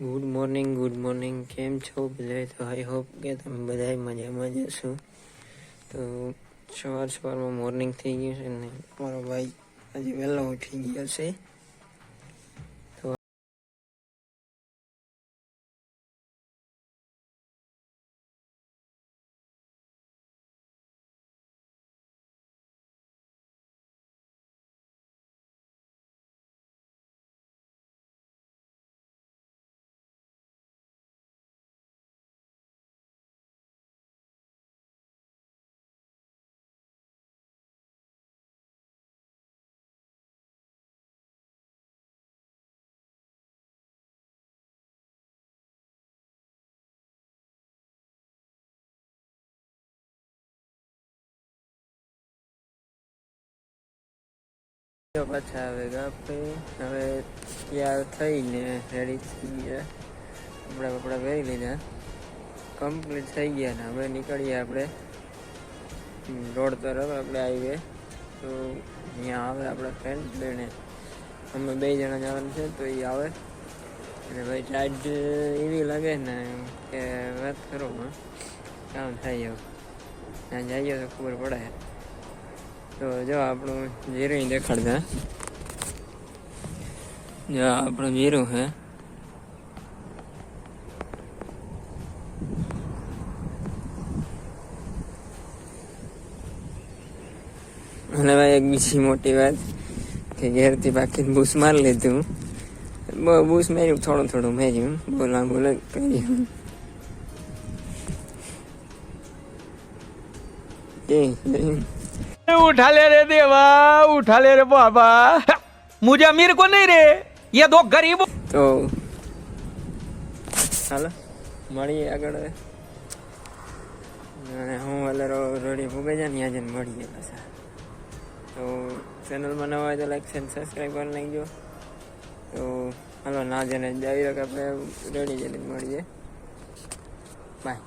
Good morning good morning કેમ છો બધા? તો આઈ હોપ કે તમે બધા મજામાં જ હશો. તો સવાર સવારમાં મોર્નિંગ થઈ ગયું છે ને મારો ભાઈ હજી વહેલો ઉઠી ગયો છે. પાછા આવે આપણે. હવે તૈયાર થઈને રેડી થઈ ગયા. કપડા કપડા પહેરી લીધા. કમ્પ્લીટ થઈ ગયા ને હવે નીકળીએ આપણે રોડ તરફ આપણે હાઈવે તો અહીંયા આવે આપણા ફ્રેન્ડ બેને. અમે બે જણા જવાનું છે તો એ આવે. અને ભાઈ ટાઈટ એવી લાગે ને કે વાત કરો કામ થાય એવું. ત્યાં જઈએ તો ખબર પડે. તો જો આપણું જીરું ઈ દેખાડતા જો આપણું જીરું છે. અને ભાઈ એક બીજી મોટી વાત કે ઘેરથી બાકી બૂસ મારી લીધું. બૂસ માર્યું, થોડું થોડું મેર્યું. બહુ લાંબુ લગ કર્યું એ उठा ले रे देवा उठा ले रे बाबा मुझे अमीर को नहीं रे ये दो गरीब તો હાલો મળીએ આગળ હવે. અને હું એટલે રોડી ભૂગે જાય ને ત્યાં જઈને મળીએ પાછા તો ચેનલમાં નવા હોય તો લાઈક અને સબસ્ક્રાઈબ કરી નાખજો તો હાલો ના જઈને ડાયરેક્ટ આપણે રેડી જઈને મળીએ બાય